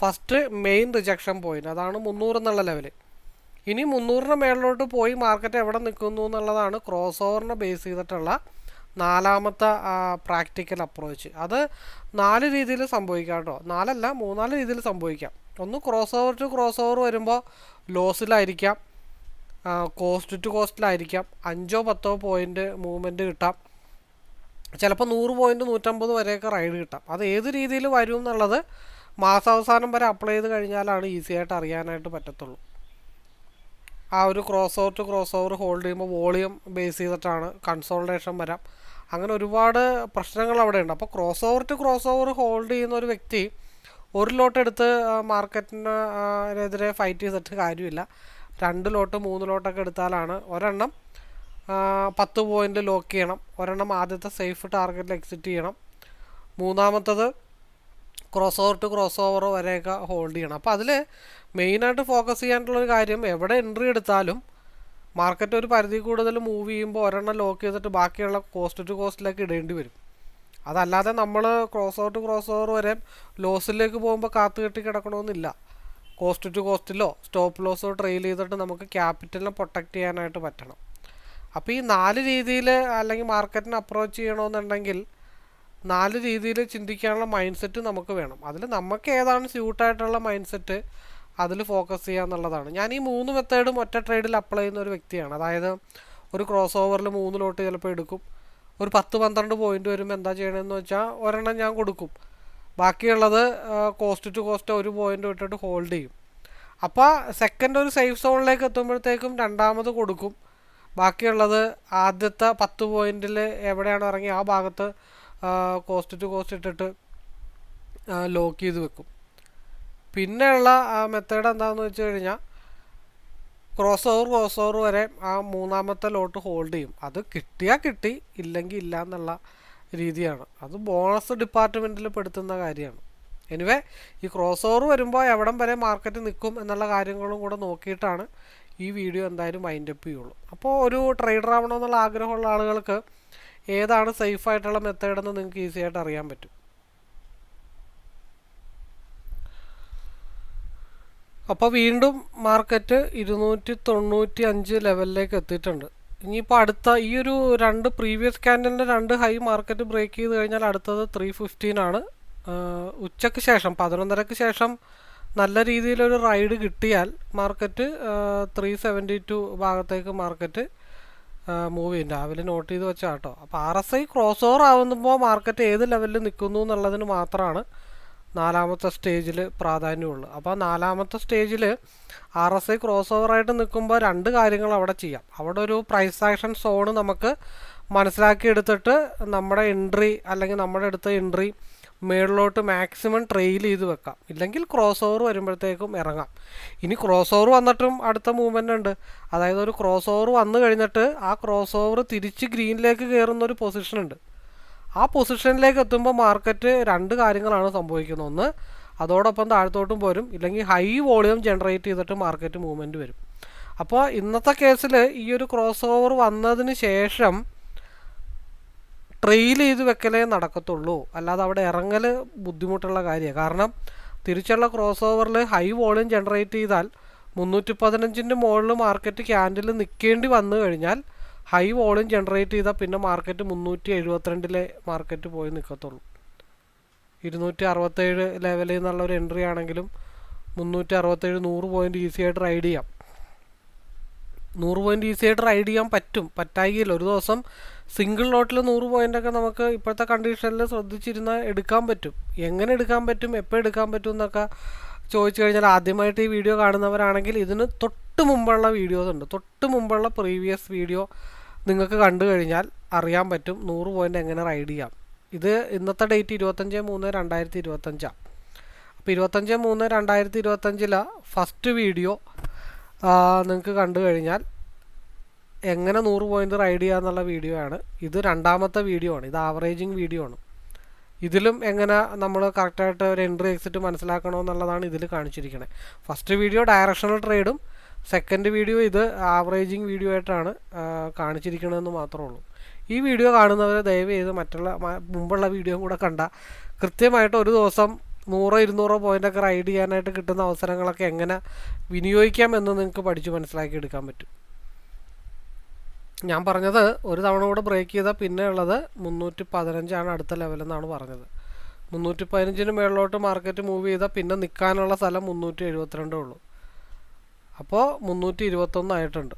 ഫസ്റ്റ് മെയിൻ റിജക്ഷൻ പോയിന്റ് അതാണ് മുന്നൂറ് എന്നുള്ള ലെവൽ ഇനി മുന്നൂറിന് മേളിലോട്ട് പോയി മാർക്കറ്റ് എവിടെ നിൽക്കുന്നു എന്നുള്ളതാണ് ക്രോസ് ഓവറിനെ ബേസ് ചെയ്തിട്ടുള്ള നാലാമത്തെ പ്രാക്ടിക്കൽ അപ്രോച്ച് അത് നാല് രീതിയിൽ സംഭവിക്കാം കേട്ടോ നാലല്ല മൂന്നാൽ രീതിയിൽ സംഭവിക്കാം. ഒന്ന് cross over to cross over വരുമ്പോൾ ലോസിലായിരിക്കാം കോസ്റ്റ് ടു കോസ്റ്റിലായിരിക്കാം അഞ്ചോ പത്തോ പോയിന്റ് മൂവ്മെന്റ് കിട്ടാം. ചിലപ്പോൾ നൂറ് പോയിന്റ് നൂറ്റമ്പത് വരെയൊക്കെ റൈഡ് കിട്ടാം. അത് ഏത് രീതിയിൽ വരും എന്നുള്ളത് മാസാവസാനം വരെ അപ്ലൈ ചെയ്ത് കഴിഞ്ഞാലാണ് ഈസി ആയിട്ട് അറിയാനായിട്ട് പറ്റത്തുള്ളൂ. ആ ഒരു cross over to cross over hold ചെയ്യുമ്പോൾ വോളിയം ബേസ് ചെയ്തിട്ടാണ് കൺസോൾട്ടേഷൻ വരാം. അങ്ങനെ ഒരുപാട് പ്രശ്നങ്ങൾ അവിടെ ഉണ്ട്. അപ്പോൾ cross over to cross over hold ചെയ്യുന്ന ഒരു വ്യക്തി ഒരു ലോട്ട് എടുത്ത് മാർക്കറ്റിനെതിരെ ഫൈറ്റ് ചെയ്തിട്ട് കാര്യമില്ല. രണ്ട് ലോട്ട് മൂന്ന് ലോട്ടൊക്കെ എടുത്താലാണ് ഒരെണ്ണം പത്ത് പോയിന്റ് ലോക്ക് ചെയ്യണം. ഒരെണ്ണം ആദ്യത്തെ സേഫ് ടാർഗറ്റിൽ എക്സിറ്റ് ചെയ്യണം. മൂന്നാമത്തത് cross over to cross over വരെയൊക്കെ ഹോൾഡ് ചെയ്യണം. അപ്പോൾ അതിൽ മെയിനായിട്ട് ഫോക്കസ് ചെയ്യാനുള്ളൊരു കാര്യം എവിടെ എൻട്രി എടുത്താലും മാർക്കറ്റ് ഒരു പരിധി കൂടുതൽ മൂവ് ചെയ്യുമ്പോൾ ഒരെണ്ണം ലോക്ക് ചെയ്തിട്ട് ബാക്കിയുള്ള കോസ്റ്റ് ടു കോസ്റ്റിലേക്ക് ഇടേണ്ടി വരും. അതല്ലാതെ നമ്മൾ cross over to cross over വരെ ലോസിലേക്ക് പോകുമ്പോൾ കാത്തു കെട്ടി കിടക്കണമെന്നില്ല. കോസ്റ്റ് ടു കോസ്റ്റിലോ സ്റ്റോപ്പ് ലോസോ ട്രെയിൽ ചെയ്തിട്ട് നമുക്ക് ക്യാപിറ്റലിനെ പ്രൊട്ടക്റ്റ് ചെയ്യാനായിട്ട് പറ്റണം. അപ്പോൾ ഈ നാല് രീതിയിൽ അല്ലെങ്കിൽ മാർക്കറ്റിനെ അപ്രോച്ച് ചെയ്യണമെന്നുണ്ടെങ്കിൽ നാല് രീതിയിൽ ചിന്തിക്കാനുള്ള മൈൻഡ് സെറ്റ് നമുക്ക് വേണം. അതിൽ നമുക്ക് ഏതാണ് സ്യൂട്ടായിട്ടുള്ള മൈൻഡ് സെറ്റ് അതിൽ ഫോക്കസ് ചെയ്യുക എന്നുള്ളതാണ്. ഞാൻ ഈ മൂന്ന് മെത്തേഡും ഒറ്റ ട്രേഡിൽ അപ്ലൈ ചെയ്യുന്ന ഒരു വ്യക്തിയാണ്. അതായത് ഒരു ക്രോസ് ഓവറിൽ മൂന്ന് ലോട്ട് ചിലപ്പോൾ എടുക്കും. ഒരു പത്ത് പന്ത്രണ്ട് പോയിന്റ് വരുമ്പോൾ എന്താ ചെയ്യണമെന്ന് വെച്ചാൽ ഒരെണ്ണം ഞാൻ കൊടുക്കും. ബാക്കിയുള്ളത് കോസ്റ്റ് ടു കോസ്റ്റ് ഒരു പോയിന്റ് ഇട്ടിട്ട് ഹോൾഡ് ചെയ്യും. അപ്പോൾ സെക്കൻഡ് ഒരു സേഫ് സോണിലേക്ക് എത്തുമ്പോഴത്തേക്കും രണ്ടാമത് കൊടുക്കും. ബാക്കിയുള്ളത് ആദ്യത്തെ പത്ത് പോയിന്റിൽ എവിടെയാണ് ഇറങ്ങി ആ ഭാഗത്ത് കോസ്റ്റ് ടു കോസ്റ്റ് ഇട്ടിട്ട് ലോക്ക് ചെയ്ത് വെക്കും. പിന്നെയുള്ള മെത്തേഡ് എന്താണെന്ന് വെച്ച് കഴിഞ്ഞാൽ ക്രോസ് ഓവർ ക്രോസ് ഓവർ വരെ ആ മൂന്നാമത്തെ ലോട്ട് ഹോൾഡ് ചെയ്യും. അത് കിട്ടിയാൽ കിട്ടി ഇല്ലെങ്കിൽ ഇല്ല എന്നുള്ള രീതിയാണ്. അത് ബോണസ് ഡിപ്പാർട്ട്മെന്റിൽ പെടുത്തുന്ന കാര്യമാണ്. എനിവേ ഈ ക്രോസ് ഓവർ വരുമ്പോൾ എവിടം വരെ മാർക്കറ്റ് നിൽക്കും എന്നുള്ള കാര്യങ്ങളും കൂടെ നോക്കിയിട്ടാണ് ഈ വീഡിയോ എന്തായാലും മൈൻഡ് അപ്പ് ചെയ്യുള്ളൂ. അപ്പോൾ ഒരു ട്രേഡർ ആവണമെന്നുള്ള ആഗ്രഹമുള്ള ആളുകൾക്ക് ഏതാണ് സേഫ് ആയിട്ടുള്ള മെത്തേഡ് എന്ന് നിങ്ങൾക്ക് ഈസി ആയിട്ട് അറിയാൻ പറ്റും. അപ്പോൾ വീണ്ടും മാർക്കറ്റ് ഇരുന്നൂറ്റി തൊണ്ണൂറ്റി അഞ്ച് ലെവലിലേക്ക് എത്തിയിട്ടുണ്ട്. ഇനിയിപ്പോൾ അടുത്ത ഈ ഒരു രണ്ട് പ്രീവിയസ് ക്യാൻഡലിന്റെ രണ്ട് ഹൈ മാർക്കറ്റ് ബ്രേക്ക് ചെയ്ത് കഴിഞ്ഞാൽ അടുത്തത് ത്രീ ഫിഫ്റ്റീൻ ആണ്. ഉച്ചയ്ക്ക് ശേഷം പതിനൊന്നരക്ക് ശേഷം നല്ല രീതിയിലൊരു റൈഡ് കിട്ടിയാൽ മാർക്കറ്റ് ത്രീ സെവന്റി ടു ഭാഗത്തേക്ക് മാർക്കറ്റ് മൂവ് ചെയ്യും. രാവിലെ നോട്ട് ചെയ്ത് വെച്ചാട്ടോ അപ്പോൾ R S I cross over ആവുമ്പോൾ മാർക്കറ്റ് ഏത് ലെവലിൽ നിൽക്കുന്നു എന്നുള്ളതിന് മാത്രമാണ് നാലാമത്തെ സ്റ്റേജിൽ പ്രാധാന്യമുള്ളൂ. അപ്പോൾ നാലാമത്തെ സ്റ്റേജിൽ ആർ എസ് ഐ ക്രോസ് ഓവറായിട്ട് നിൽക്കുമ്പോൾ രണ്ട് കാര്യങ്ങൾ അവിടെ ചെയ്യാം. അവിടെ ഒരു പ്രൈസ് ആക്ഷൻ സോണ് നമുക്ക് മനസ്സിലാക്കിയെടുത്തിട്ട് നമ്മുടെ എൻട്രി അല്ലെങ്കിൽ നമ്മുടെ അടുത്ത എൻട്രി മേളിലോട്ട് മാക്സിമം ട്രെയിൽ ചെയ്ത് വെക്കാം. ഇല്ലെങ്കിൽ ക്രോസ് ഓവർ വരുമ്പോഴത്തേക്കും ഇറങ്ങാം. ഇനി ക്രോസ് ഓവർ വന്നിട്ടും അടുത്ത മൂവ്മെന്റ് ഉണ്ട്. അതായത് ഒരു ക്രോസ് ഓവർ വന്നു കഴിഞ്ഞിട്ട് ആ ക്രോസ് ഓവർ തിരിച്ച് ഗ്രീനിലേക്ക് കയറുന്ന ഒരു പൊസിഷൻ ഉണ്ട്. ആ പൊസിഷനിലേക്ക് എത്തുമ്പോൾ മാർക്കറ്റ് രണ്ട് കാര്യങ്ങളാണ് സംഭവിക്കുന്നത്. ഒന്ന് അതോടൊപ്പം താഴത്തോട്ടും പോരും. ഇല്ലെങ്കിൽ ഹൈ വോളിയം ജനറേറ്റ് ചെയ്തിട്ട് മാർക്കറ്റ് മൂവ്മെന്റ് വരും. അപ്പോൾ ഇന്നത്തെ കേസിൽ ഈ ഒരു ക്രോസ് ഓവർ വന്നതിന് ശേഷം ട്രെയിൽ ചെയ്ത് വെക്കലേ നടക്കത്തുള്ളൂ. അല്ലാതെ അവിടെ ഇറങ്ങൽ ബുദ്ധിമുട്ടുള്ള കാര്യമാണ്. കാരണം തിരിച്ചുള്ള ക്രോസ് ഓവറിൽ ഹൈ വോളിയം ജനറേറ്റ് ചെയ്താൽ മുന്നൂറ്റി പതിനഞ്ചിന്റെ മുകളിൽ മാർക്കറ്റ് ക്യാൻഡിൽ നിൽക്കേണ്ടി വന്നു കഴിഞ്ഞാൽ ഹൈ വോളിയം ജനറേറ്റ് ചെയ്താൽ പിന്നെ മാർക്കറ്റ് മുന്നൂറ്റി എഴുപത്തിരണ്ടിലെ മാർക്കറ്റ് പോയി നിൽക്കത്തുള്ളൂ ഇരുന്നൂറ്റി അറുപത്തേഴ് ലെവലിൽ നിന്നുള്ള ഒരു എൻട്രി ആണെങ്കിലും മുന്നൂറ്റി അറുപത്തേഴ് നൂറ് പോയിന്റ് ഈസി ആയിട്ട് റൈഡ് ചെയ്യാം. നൂറ് പോയിന്റ് ഈസി ആയിട്ട് റൈഡ് ചെയ്യാൻ പറ്റും. പറ്റായില്ല ഒരു ദിവസം സിംഗിൾ ലോട്ടിൽ നൂറ് പോയിന്റൊക്കെ നമുക്ക് ഇപ്പോഴത്തെ കണ്ടീഷനിൽ ശ്രദ്ധിച്ചിരുന്നാൽ എടുക്കാൻ പറ്റും. എങ്ങനെ എടുക്കാൻ പറ്റും? എപ്പോൾ എടുക്കാൻ പറ്റും എന്നൊക്കെ ചോദിച്ചു കഴിഞ്ഞാൽ ആദ്യമായിട്ട് ഈ വീഡിയോ കാണുന്നവരാണെങ്കിൽ ഇതിന് തൊട്ട് മുമ്പുള്ള വീഡിയോസ് ഉണ്ട്. തൊട്ട് മുമ്പുള്ള പ്രീവിയസ് വീഡിയോ നിങ്ങൾക്ക് കണ്ടു കഴിഞ്ഞാൽ അറിയാൻ പറ്റും നൂറ് പോയിന്റ് എങ്ങനെ റൈഡ് ചെയ്യാം. ഇത് ഇന്നത്തെ ഡേറ്റ് ഇരുപത്തഞ്ച് മൂന്ന് രണ്ടായിരത്തി ഇരുപത്തഞ്ചാണ് അപ്പോൾ ഇരുപത്തഞ്ച് മൂന്ന് രണ്ടായിരത്തി ഇരുപത്തഞ്ചിലെ ഫസ്റ്റ് വീഡിയോ നിങ്ങൾക്ക് കണ്ടു കഴിഞ്ഞാൽ എങ്ങനെ നൂറ് പോയിന്റ് റൈഡ് ചെയ്യുക എന്നുള്ള വീഡിയോ ആണ്. ഇത് രണ്ടാമത്തെ വീഡിയോ ആണ്. ഇത് ആവറേജിങ് വീഡിയോ ആണ്. ഇതിലും എങ്ങനെ നമ്മൾ കറക്റ്റായിട്ട് ഒരു എൻട്രി എക്സിറ്റ് മനസ്സിലാക്കണമെന്നുള്ളതാണ് ഇതിൽ കാണിച്ചിരിക്കുന്നത് ഫസ്റ്റ് വീഡിയോ ഡയറക്ഷണൽ ട്രേഡും സെക്കൻഡ് വീഡിയോ ഇത് ആവറേജിങ് വീഡിയോ ആയിട്ടാണ് കാണിച്ചിരിക്കണമെന്ന് മാത്രമേ ഉള്ളൂ. ഈ വീഡിയോ കാണുന്നവർ ദയവ് ചെയ്ത് മറ്റുള്ള മുമ്പുള്ള വീഡിയോ കൂടെ കണ്ട. കൃത്യമായിട്ട് ഒരു ദിവസം നൂറോ ഇരുന്നൂറോ പോയിന്റൊക്കെ റൈഡ് ചെയ്യാനായിട്ട് കിട്ടുന്ന അവസരങ്ങളൊക്കെ എങ്ങനെ വിനിയോഗിക്കാം എന്ന് നിങ്ങൾക്ക് പഠിച്ച് മനസ്സിലാക്കി എടുക്കാൻ പറ്റും. ഞാൻ പറഞ്ഞത് ഒരു തവണ കൂടെ ബ്രേക്ക് ചെയ്താൽ പിന്നെ ഉള്ളത് മുന്നൂറ്റി പതിനഞ്ചാണ് അടുത്ത ലെവലെന്നാണ് പറഞ്ഞത്. മുന്നൂറ്റി പതിനഞ്ചിന് മേളിലോട്ട് മാർക്കറ്റ് മൂവ് ചെയ്താൽ പിന്നെ നിൽക്കാനുള്ള സ്ഥലം മുന്നൂറ്റി എഴുപത്തിരണ്ടേ ഉള്ളൂ. അപ്പോൾ മുന്നൂറ്റി ഇരുപത്തൊന്ന് ആയിട്ടുണ്ട്.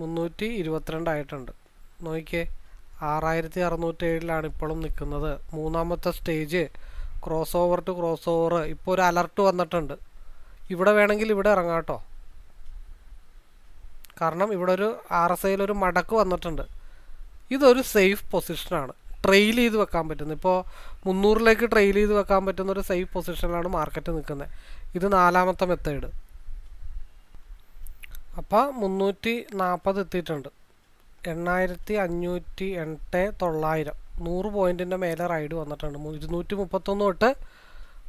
മുന്നൂറ്റി ഇരുപത്തിരണ്ട് ആയിട്ടുണ്ട് നോക്കിയേ ആറായിരത്തി അറുന്നൂറ്റി ഏഴിലാണ് ഇപ്പോഴും നിൽക്കുന്നത്. മൂന്നാമത്തെ stage cross over to cross over ഇപ്പോൾ ഒരു അലർട്ട് വന്നിട്ടുണ്ട്. ഇവിടെ വേണമെങ്കിൽ ഇവിടെ ഇറങ്ങാം കേട്ടോ. കാരണം ഇവിടെ ഒരു ആർ എസ് ഐയിൽ ഒരു മടക്ക് വന്നിട്ടുണ്ട്. ഇതൊരു സേഫ് പൊസിഷനാണ് ട്രെയിൽ ചെയ്ത് വെക്കാൻ പറ്റുന്നത് ഇപ്പോൾ മുന്നൂറിലേക്ക് ട്രെയിൽ ചെയ്ത് വെക്കാൻ പറ്റുന്ന ഒരു സേഫ് പൊസിഷനിലാണ് മാർക്കറ്റ് നിൽക്കുന്നത്. ഇത് നാലാമത്തെ മെത്തേഡ് അപ്പോൾ മുന്നൂറ്റി നാൽപ്പത് എത്തിയിട്ടുണ്ട്. എണ്ണായിരത്തി അഞ്ഞൂറ്റി എട്ട് തൊള്ളായിരം. നൂറ് പോയിന്റിന്റെ മേലെ റൈഡ് വന്നിട്ടുണ്ട്. ഇരുന്നൂറ്റി മുപ്പത്തൊന്ന് തൊട്ട്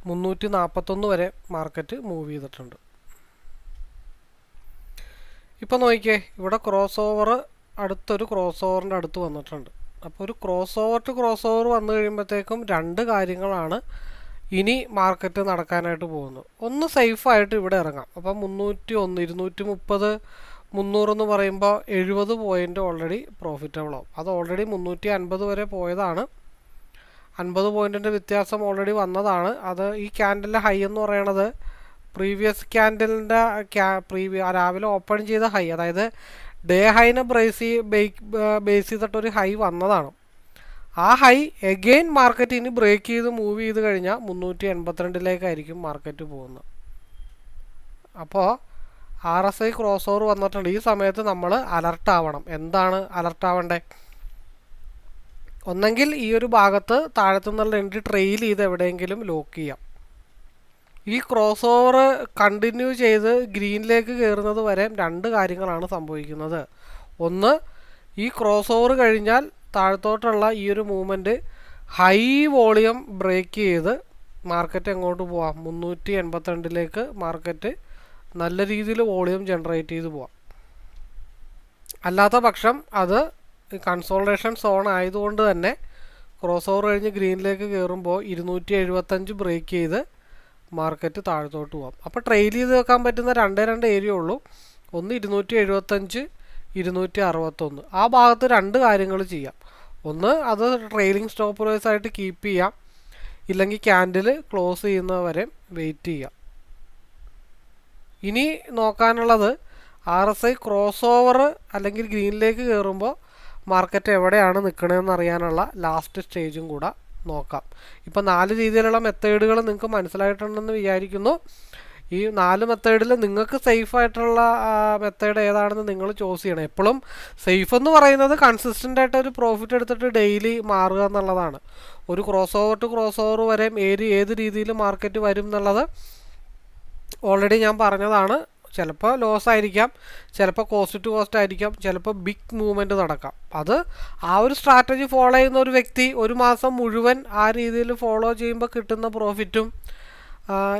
മുന്നൂറ്റി നാൽപ്പത്തൊന്ന് വരെ മാർക്കറ്റ് മൂവ് ചെയ്തിട്ടുണ്ട്. ഇപ്പോൾ നോക്കിയേ ഇവിടെ ക്രോസ് ഓവർ അടുത്തൊരു ക്രോസ് ഓവറിന്റെ അടുത്ത് വന്നിട്ടുണ്ട്. അപ്പോൾ ഒരു cross over to cross over വന്നു കഴിയുമ്പോഴത്തേക്കും രണ്ട് കാര്യങ്ങളാണ് ഇനി മാർക്കറ്റ് നടക്കാനായിട്ട് പോകുന്നു. ഒന്ന് സേഫായിട്ട് ഇവിടെ ഇറങ്ങാം. അപ്പം മുന്നൂറ്റി ഒന്ന് ഇരുന്നൂറ്റി മുപ്പത് മുന്നൂറെന്ന് പറയുമ്പോൾ എഴുപത് പോയിന്റ് ഓൾറെഡി പ്രോഫിറ്റബിൾ ആവും. അത് ഓൾറെഡി മുന്നൂറ്റി അൻപത് വരെ പോയതാണ്. അൻപത് പോയിന്റിന്റെ വ്യത്യാസം ഓൾറെഡി വന്നതാണ്. അത് ഈ ക്യാൻഡലിന്റെ ഹൈ എന്ന് പറയണത് പ്രീവിയസ് ക്യാൻഡലിന്റെ ക്യാ പ്രീവിയ രാവിലെ ഓപ്പൺ ചെയ്ത ഹൈ അതായത് ഡേ ഹൈനെ ബ്രേസ് ബേസ് ചെയ്തിട്ടൊരു ഹൈ വന്നതാണ്. ആ ഹൈ എഗെയിൻ മാർക്കറ്റ് ഇനി ബ്രേക്ക് ചെയ്ത് മൂവ് ചെയ്ത് കഴിഞ്ഞാൽ മുന്നൂറ്റി എൺപത്തിരണ്ടിലേക്കായിരിക്കും മാർക്കറ്റ് പോകുന്നത്. അപ്പോൾ R S I cross over വന്നിട്ടുണ്ട്. ഈ സമയത്ത് നമ്മൾ അലർട്ടാവണം എന്താണ് അലർട്ട് ആവേണ്ടത്? ഒന്നെങ്കിൽ ഈ ഒരു ഭാഗത്ത് താഴത്തു നിന്നുള്ള എൻട്രി ട്രെയിൽ ചെയ്ത് എവിടെയെങ്കിലും ലോക്ക് ചെയ്യാം. ഈ ക്രോസ് ഓവർ കണ്ടിന്യൂ ചെയ്ത് ഗ്രീനിലേക്ക് കയറുന്നത് വരെ രണ്ട് കാര്യങ്ങളാണ് സംഭവിക്കുന്നത്. ഒന്ന് ഈ ക്രോസ് ഓവർ കഴിഞ്ഞാൽ താഴത്തോട്ടുള്ള ഈ ഒരു മൂവ്മെന്റ് ഹൈ വോളിയം ബ്രേക്ക് ചെയ്ത് മാർക്കറ്റ് എങ്ങോട്ട് പോവാം? മുന്നൂറ്റി എൺപത്തിരണ്ടിലേക്ക് മാർക്കറ്റ് നല്ല രീതിയിൽ വോളിയം ജനറേറ്റ് ചെയ്ത് പോവാം. അല്ലാത്ത പക്ഷം അത് കൺസോൾട്ടേഷൻ സോൺ ആയതുകൊണ്ട് തന്നെ ക്രോസ് ഓവർ കഴിഞ്ഞ് ഗ്രീനിലേക്ക് കയറുമ്പോൾ ഇരുന്നൂറ്റി എഴുപത്തഞ്ച് ബ്രേക്ക് ചെയ്ത് മാർക്കറ്റ് താഴത്തോട്ട് പോകാം അപ്പോൾ ട്രെയിൽ ചെയ്ത് വെക്കാൻ പറ്റുന്ന രണ്ടേ രണ്ട് ഏരിയ ഉള്ളൂ. ഒന്ന് ഇരുന്നൂറ്റി എഴുപത്തഞ്ച് ഇരുന്നൂറ്റി അറുപത്തൊന്ന് ആ ഭാഗത്ത് രണ്ട് കാര്യങ്ങൾ ചെയ്യാം. ഒന്ന് അത് ട്രെയിലിംഗ് സ്റ്റോപ്പ് ആയിട്ട് കീപ്പ് ചെയ്യാം. ഇല്ലെങ്കിൽ ക്യാൻഡിൽ ക്ലോസ് ചെയ്യുന്നവരെ വെയിറ്റ് ചെയ്യാം. ഇനി നോക്കാനുള്ളത് R S I cross over അല്ലെങ്കിൽ ഗ്രീനിലേക്ക് കയറുമ്പോൾ മാർക്കറ്റ് എവിടെയാണ് നിൽക്കണതെന്ന് അറിയാനുള്ള ലാസ്റ്റ് സ്റ്റേജും കൂടെ നോക്കാം. ഇപ്പം നാല് രീതിയിലുള്ള മെത്തേഡുകൾ നിങ്ങൾക്ക് മനസ്സിലായിട്ടുണ്ടെന്ന് വിചാരിക്കുന്നു. ഈ നാല് മെത്തേഡിൽ നിങ്ങൾക്ക് സേഫ് ആയിട്ടുള്ള മെത്തേഡ് ഏതാണെന്ന് നിങ്ങൾ ചൂസ് ചെയ്യണം. എപ്പോഴും സേഫ് എന്ന് പറയുന്നത് കൺസിസ്റ്റന്റ് ആയിട്ട് ഒരു പ്രോഫിറ്റ് എടുത്തിട്ട് ഡെയിലി മാറുക എന്നുള്ളതാണ്. ഒരു cross over to cross over വരെ ഏത് ഏത് രീതിയിൽ മാർക്കറ്റ് വരും എന്നുള്ളത് ഓൾറെഡി ഞാൻ പറഞ്ഞതാണ്. ചിലപ്പോൾ ലോസ് ആയിരിക്കാം ചിലപ്പോൾ കോസ്റ്റ് ടു കോസ്റ്റ് ആയിരിക്കാം ചിലപ്പോൾ ബിഗ് മൂവ്മെന്റ് നടക്കാം. അത് ആ ഒരു സ്ട്രാറ്റജി ഫോളോ ചെയ്യുന്ന ഒരു വ്യക്തി ഒരു മാസം മുഴുവൻ ആ രീതിയിൽ ഫോളോ ചെയ്യുമ്പോൾ കിട്ടുന്ന പ്രോഫിറ്റും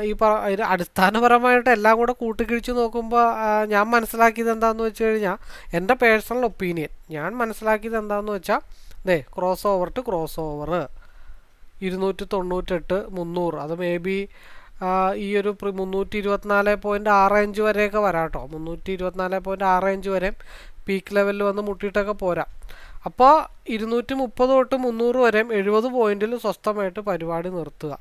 ഈ പറ അടിസ്ഥാനപരമായിട്ട് എല്ലാം കൂടെ കൂട്ടിക്കിഴിച്ച് നോക്കുമ്പോൾ ഞാൻ മനസ്സിലാക്കിയത് എന്താണെന്ന് വെച്ച് കഴിഞ്ഞാൽ എന്റെ പേഴ്സണൽ ഒപ്പീനിയൻ ഞാൻ മനസ്സിലാക്കിയത് എന്താണെന്ന് വെച്ചാൽ ദേ cross over to cross over ഇരുന്നൂറ്റി തൊണ്ണൂറ്റെട്ട് മുന്നൂറ്. അത് മേ ബി ഈ ഒരു മുന്നൂറ്റി ഇരുപത്തിനാല് പോയിന്റ് ആറ് അഞ്ച് വരെയൊക്കെ വരാം കേട്ടോ മുന്നൂറ്റി ഇരുപത്തിനാല് പോയിന്റ് ആറ് അഞ്ച് വരെ പീക്ക് ലെവലിൽ വന്ന് മുട്ടിയിട്ടൊക്കെ പോരാ. അപ്പോൾ ഇരുന്നൂറ്റി മുപ്പത് തൊട്ട് മുന്നൂറ് വരെയും എഴുപത് പോയിന്റിൽ സ്വസ്ഥമായിട്ട് പരിപാടി നിർത്തുക.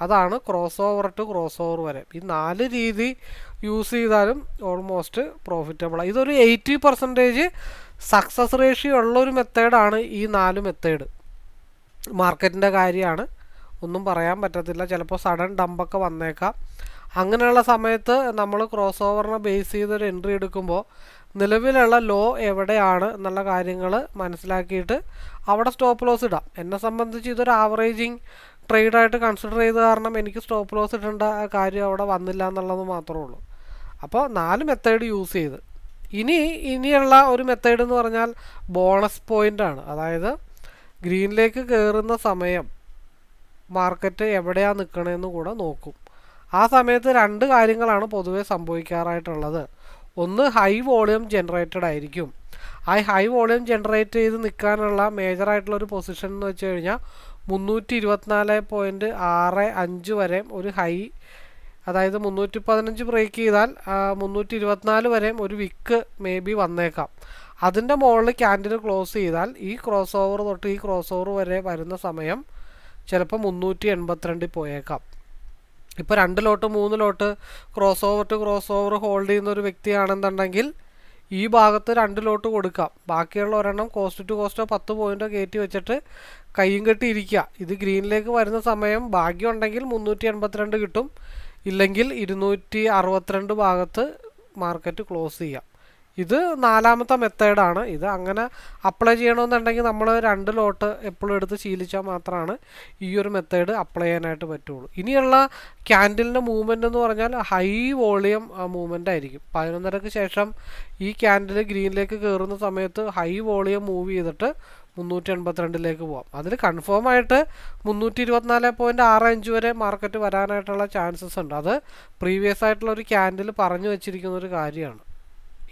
അതാണ് cross over to cross over വരെ. ഈ നാല് രീതി യൂസ് ചെയ്താലും ഓൾമോസ്റ്റ് പ്രോഫിറ്റബിളാണ് ഇതൊരു എയ്റ്റി പെർസെന്റേജ് സക്സസ് റേഷ്യോ ഉള്ളൊരു മെത്തേഡാണ് ഈ നാല് മെത്തേഡ് മാർക്കറ്റിന്റെ കാര്യമാണ്. ഒന്നും പറയാൻ പറ്റത്തില്ല. ചിലപ്പോൾ സഡൻ ഡമ്പൊക്കെ വന്നേക്കാം. അങ്ങനെയുള്ള സമയത്ത് നമ്മൾ ക്രോസ് ഓവറിനെ ബേസ് ചെയ്തൊരു എൻട്രി എടുക്കുമ്പോൾ നിലവിലുള്ള ലോ എവിടെയാണ് എന്നുള്ള കാര്യങ്ങൾ മനസ്സിലാക്കിയിട്ട് അവിടെ സ്റ്റോപ്പ് ലോസ് ഇടാം. എന്നെ സംബന്ധിച്ച് ഇതൊരു ആവറേജിങ് ട്രേഡായിട്ട് കൺസിഡർ ചെയ്ത് കാരണം എനിക്ക് സ്റ്റോപ്പ് ലോസ് ഇടേണ്ട കാര്യം അവിടെ വന്നില്ല എന്നുള്ളത് മാത്രമേ ഉള്ളൂ. അപ്പോൾ നാല് മെത്തേഡ് യൂസ് ചെയ്ത്. ഇനി ഇനിയുള്ള ഒരു മെത്തേഡ് എന്ന് പറഞ്ഞാൽ ബോണസ് പോയിന്റ് ആണ്. അതായത് ഗ്രീനിലേക്ക് കയറുന്ന സമയം മാർക്കറ്റ് എവിടെയാണ് നിൽക്കണമെന്ന് കൂടെ നോക്കും. ആ സമയത്ത് രണ്ട് കാര്യങ്ങളാണ് പൊതുവെ സംഭവിക്കാറായിട്ടുള്ളത്. ഒന്ന് ഹൈ വോളിയം ജനറേറ്റഡ് ആയിരിക്കും. ആ ഹൈ വോളിയം ജനറേറ്റ് ചെയ്ത് നിൽക്കാനുള്ള മേജറായിട്ടുള്ള ഒരു പൊസിഷൻ എന്ന് വെച്ച് കഴിഞ്ഞാൽ മുന്നൂറ്റി ഇരുപത്തിനാല് പോയിന്റ് ആറ് അഞ്ച് വരെ ഒരു ഹൈ അതായത് മുന്നൂറ്റി പതിനഞ്ച് ബ്രേക്ക് ചെയ്താൽ മുന്നൂറ്റി ഇരുപത്തിനാല് വരെയും ഒരു വിക്ക് മേ ബി വന്നേക്കാം. അതിന്റെ മുകളിൽ ക്യാൻഡിൽ ക്ലോസ് ചെയ്താൽ ഈ ക്രോസ് ഓവർ തൊട്ട് ഈ ക്രോസ് ഓവർ വരെ വരുന്ന സമയം ചിലപ്പോൾ മുന്നൂറ്റി എൺപത്തിരണ്ടിൽ പോയേക്കാം. ഇപ്പോൾ രണ്ട് ലോട്ട് മൂന്ന് lot cross over to cross over hold ചെയ്യുന്ന ഒരു വ്യക്തിയാണെന്നുണ്ടെങ്കിൽ ഈ ഭാഗത്ത് രണ്ട് ലോട്ട് കൊടുക്കാം. ബാക്കിയുള്ള ഒരെണ്ണം കോസ്റ്റ് ടു കോസ്റ്റോ പത്ത് പോയിന്റോ കയറ്റി വെച്ചിട്ട് കയ്യും കെട്ടി ഇരിക്കുക. ഇത് ഗ്രീനിലേക്ക് വരുന്ന സമയം ഭാഗ്യം ഉണ്ടെങ്കിൽ മുന്നൂറ്റി എൺപത്തിരണ്ട് കിട്ടും. ഇല്ലെങ്കിൽ ഇരുന്നൂറ്റി അറുപത്തിരണ്ട് ഭാഗത്ത് മാർക്കറ്റ് ക്ലോസ് ചെയ്യാം. ഇത് നാലാമത്തെ മെത്തേഡാണ് ഇത് അങ്ങനെ അപ്ലൈ ചെയ്യണമെന്നുണ്ടെങ്കിൽ നമ്മൾ രണ്ട് ലോട്ട് എപ്പോഴും എടുത്ത് ശീലിച്ചാൽ മാത്രമാണ് ഈ ഒരു മെത്തേഡ് അപ്ലൈ ചെയ്യാനായിട്ട് പറ്റുള്ളൂ. ഇനിയുള്ള ക്യാൻഡിലിന്റെ മൂവ്മെന്റ് എന്ന് പറഞ്ഞാൽ ഹൈ വോളിയം മൂവ്മെന്റ് ആയിരിക്കും. പതിനൊന്നരക്ക് ശേഷം ഈ ക്യാൻഡിൽ ഗ്രീനിലേക്ക് കയറുന്ന സമയത്ത് ഹൈ വോളിയം മൂവ് ചെയ്തിട്ട് മുന്നൂറ്റി എൺപത്തിരണ്ടിലേക്ക് പോവാം. അതിൽ കൺഫേം ആയിട്ട് മുന്നൂറ്റി ഇരുപത്തിനാല് പോയിന്റ് ആറ് അഞ്ച് വരെ മാർക്കറ്റ് വരാനായിട്ടുള്ള ചാൻസസ് ഉണ്ട്. അത് പ്രീവിയസ് ആയിട്ടുള്ള ഒരു ക്യാൻഡിൽ പറഞ്ഞു വെച്ചിരിക്കുന്ന ഒരു കാര്യമാണ്.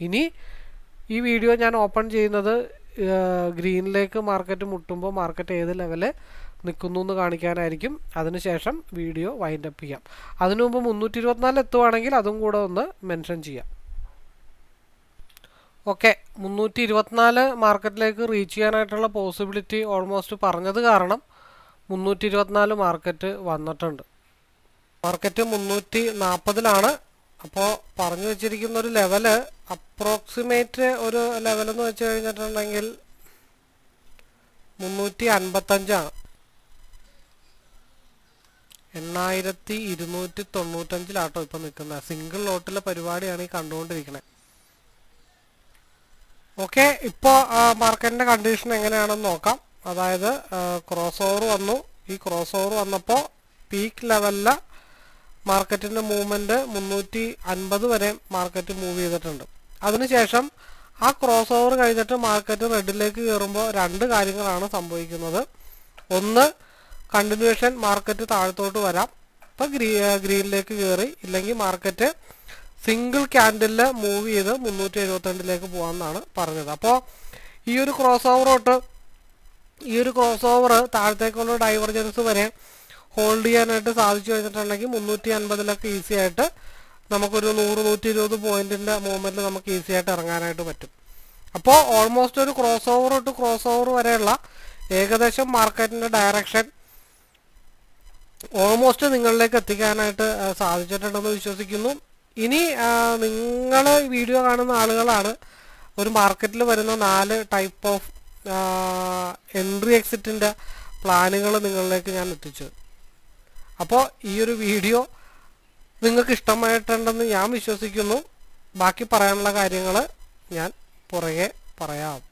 ഇനി ഈ വീഡിയോ ഞാൻ ഓപ്പൺ ചെയ്യുന്നത് ഗ്രീനിലേക്ക് മാർക്കറ്റ് മുട്ടുമ്പോൾ മാർക്കറ്റ് ഏത് ലെവൽ നിൽക്കുന്നു എന്ന് കാണിക്കാനായിരിക്കും. അതിനുശേഷം വീഡിയോ വൈൻഡ് അപ്പ് ചെയ്യാം. അതിനു മുമ്പ് മുന്നൂറ്റി ഇരുപത്തിനാല് എത്തുവാണെങ്കിൽ അതും കൂടെ ഒന്ന് മെൻഷൻ ചെയ്യാം. ഓക്കെ മുന്നൂറ്റി ഇരുപത്തിനാല് മാർക്കറ്റിലേക്ക് റീച്ച് ചെയ്യാനായിട്ടുള്ള പോസിബിലിറ്റി ഓൾമോസ്റ്റ് പറഞ്ഞത് കാരണം മുന്നൂറ്റി ഇരുപത്തിനാല് മാർക്കറ്റ് വന്നിട്ടുണ്ട്. മാർക്കറ്റ് മുന്നൂറ്റി നാൽപ്പതിലാണ് അപ്പോൾ പറഞ്ഞു വെച്ചിരിക്കുന്ന ഒരു ലെവൽ അപ്രോക്സിമേറ്റ് ഒരു ലെവലെന്ന് വെച്ച് കഴിഞ്ഞിട്ടുണ്ടെങ്കിൽ മുന്നൂറ്റി അൻപത്തഞ്ചാണ് എണ്ണായിരത്തി ഇരുന്നൂറ്റി തൊണ്ണൂറ്റഞ്ചിലാട്ടോ ഇപ്പം നിൽക്കുന്നത് സിംഗിൾ ലോട്ടിലെ പരിപാടിയാണ് ഈ കണ്ടുകൊണ്ടിരിക്കുന്നത് ഓക്കെ ഇപ്പോൾ മാർക്കറ്റിന്റെ കണ്ടീഷൻ എങ്ങനെയാണെന്ന് നോക്കാം. അതായത് ക്രോസ് ഓവർ വന്നു. ഈ ക്രോസ് ഓവർ വന്നപ്പോൾ പീക്ക് ലെവലിലെ മാർക്കറ്റിന്റെ മൂവ്മെന്റ് മുന്നൂറ്റി അൻപത് വരെ മാർക്കറ്റ് മൂവ് ചെയ്തിട്ടുണ്ട്. അതിനുശേഷം ആ ക്രോസ് ഓവർ കഴിഞ്ഞിട്ട് മാർക്കറ്റ് റെഡിലേക്ക് കയറുമ്പോൾ രണ്ട് കാര്യങ്ങളാണ് സംഭവിക്കുന്നത്. ഒന്ന് കണ്ടിന്യൂഷൻ മാർക്കറ്റ് താഴത്തോട്ട് വരാം. ഇപ്പം ഗ്രീ ഗ്രീനിലേക്ക് കയറി ഇല്ലെങ്കിൽ മാർക്കറ്റ് സിംഗിൾ ക്യാൻഡിലിൽ മൂവ് ചെയ്ത് മുന്നൂറ്റി എഴുപത്തിരണ്ടിലേക്ക് പോകാമെന്നാണ് പറഞ്ഞത്. അപ്പോൾ ഈ ഒരു ക്രോസ് ഓവർ തൊട്ട് ഈ ഒരു ക്രോസ് ഓവർ താഴത്തേക്കുള്ള ഡൈവർജൻസ് വരെ ഹോൾഡ് ചെയ്യാനായിട്ട് സാധിച്ചു കഴിഞ്ഞിട്ടുണ്ടെങ്കിൽ മുന്നൂറ്റി അൻപതിലൊക്കെ ഈസി ആയിട്ട് നമുക്കൊരു നൂറ് നൂറ്റി ഇരുപത് പോയിന്റിന്റെ മൂവ്മെന്റിൽ നമുക്ക് ഈസി ആയിട്ട് ഇറങ്ങാനായിട്ട് പറ്റും. അപ്പോൾ ഓൾമോസ്റ്റ് ഒരു cross over to cross over വരെയുള്ള ഏകദേശം മാർക്കറ്റിന്റെ ഡയറക്ഷൻ ഓൾമോസ്റ്റ് നിങ്ങളിലേക്ക് എത്തിക്കാനായിട്ട് സാധിച്ചിട്ടുണ്ടെന്ന് വിശ്വസിക്കുന്നു. ഇനി നിങ്ങൾ വീഡിയോ കാണുന്ന ആളുകളാണ് ഒരു മാർക്കറ്റിൽ വരുന്ന നാല് ടൈപ്പ് ഓഫ് എൻട്രി എക്സിറ്റിന്റെ പ്ലാനുകൾ നിങ്ങളിലേക്ക് ഞാൻ എത്തിച്ചത്. അപ്പോൾ ഈ ഒരു വീഡിയോ നിങ്ങൾക്ക് ഇഷ്ടമായിട്ടുണ്ടെന്ന് ഞാൻ വിശ്വസിക്കുന്നു. ബാക്കി പറയാനുള്ള കാര്യങ്ങൾ ഞാൻ പുറകെ പറയാം.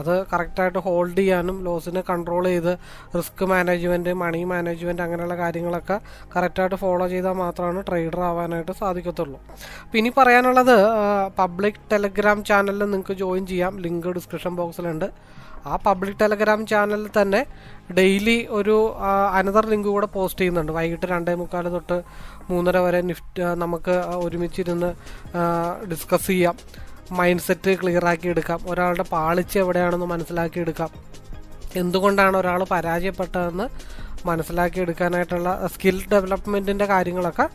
അത് കറക്റ്റായിട്ട് ഹോൾഡ് ചെയ്യാനും ലോസിനെ കൺട്രോൾ ചെയ്ത് റിസ്ക് മാനേജ്മെന്റ് മണി മാനേജ്മെന്റ് അങ്ങനെയുള്ള കാര്യങ്ങളൊക്കെ കറക്റ്റായിട്ട് ഫോളോ ചെയ്താൽ മാത്രമാണ് ട്രേഡർ ആവാനായിട്ട് സാധിക്കത്തുള്ളൂ. അപ്പം ഇനി പറയാനുള്ളത് പബ്ലിക് ടെലഗ്രാം ചാനലിൽ നിങ്ങൾക്ക് ജോയിൻ ചെയ്യാം. ലിങ്ക് ഡിസ്ക്രിപ്ഷൻ ബോക്സിലുണ്ട്. ആ പബ്ലിക് ടെലഗ്രാം ചാനലിൽ തന്നെ ഡെയിലി ഒരു അനദർ ലിങ്ക് കൂടെ പോസ്റ്റ് ചെയ്യുന്നുണ്ട്. വൈകിട്ട് രണ്ടേ മുക്കാൽ തൊട്ട് മൂന്നര വരെ നിഫ്റ്റ് നമുക്ക് ഒരുമിച്ചിരുന്ന് ഡിസ്കസ് ചെയ്യാം. മൈൻഡ് സെറ്റ് ക്ലിയർ ആക്കി എടുക്കാം. ഒരാളുടെ പാളിച്ച എവിടെയാണെന്ന് മനസ്സിലാക്കി എടുക്കാം. എന്തുകൊണ്ടാണ് ഒരാൾ പരാജയപ്പെട്ടതെന്ന് മനസ്സിലാക്കി എടുക്കാനായിട്ടുള്ള സ്കിൽ ഡെവലപ്മെന്റിന്റെ കാര്യങ്ങളൊക്കെ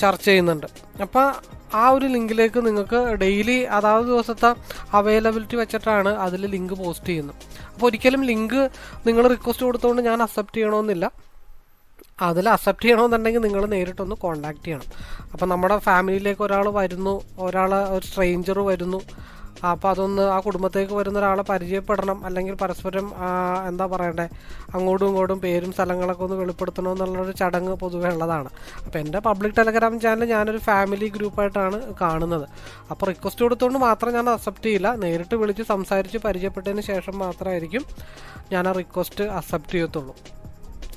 ചർച്ച ചെയ്യുന്നുണ്ട്. അപ്പോൾ ആ ഒരു ലിങ്കിലേക്ക് നിങ്ങൾക്ക് ഡെയിലി അതാത് ദിവസത്തെ അവൈലബിലിറ്റി വെച്ചിട്ടാണ് അതിൽ ലിങ്ക് പോസ്റ്റ് ചെയ്യുന്നത്. അപ്പോൾ ഒരിക്കലും ലിങ്ക് നിങ്ങൾ റിക്വസ്റ്റ് കൊടുത്തുകൊണ്ട് ഞാൻ അക്സെപ്റ്റ് ചെയ്യണമെന്നില്ല അതിൽ അക്സെപ്റ്റ് ചെയ്യണമെന്നുണ്ടെങ്കിൽ നിങ്ങൾ നേരിട്ടൊന്ന് കോണ്ടാക്ട് ചെയ്യണം. അപ്പോൾ നമ്മുടെ ഫാമിലിയിലേക്ക് ഒരാൾ വരുന്നു ഒരാൾ ഒരു സ്ട്രെയിഞ്ചർ വരുന്നു. അപ്പോൾ അതൊന്ന് ആ കുടുംബത്തേക്ക് വരുന്ന ഒരാളെ പരിചയപ്പെടണം അല്ലെങ്കിൽ പരസ്പരം എന്താ പറയണ്ടേ അങ്ങോട്ടും ഇങ്ങോട്ടും പേരും സ്ഥലങ്ങളൊക്കെ ഒന്ന് വെളിപ്പെടുത്തണം എന്നുള്ളൊരു ചടങ്ങ് പൊതുവേ ഉള്ളതാണ്. അപ്പോൾ എന്റെ പബ്ലിക് ടെലഗ്രാം ചാനൽ ഞാനൊരു ഫാമിലി ഗ്രൂപ്പായിട്ടാണ് കാണുന്നത്. അപ്പോൾ റിക്വസ്റ്റ് കൊടുത്തുകൊണ്ട് മാത്രം ഞാൻ അക്സെപ്റ്റ് ചെയ്യില്ല. നേരിട്ട് വിളിച്ച് സംസാരിച്ച് പരിചയപ്പെട്ടതിന് ശേഷം മാത്രമായിരിക്കും ഞാൻ ആ റിക്വസ്റ്റ് അക്സെപ്റ്റ് ചെയ്യത്തുള്ളൂ.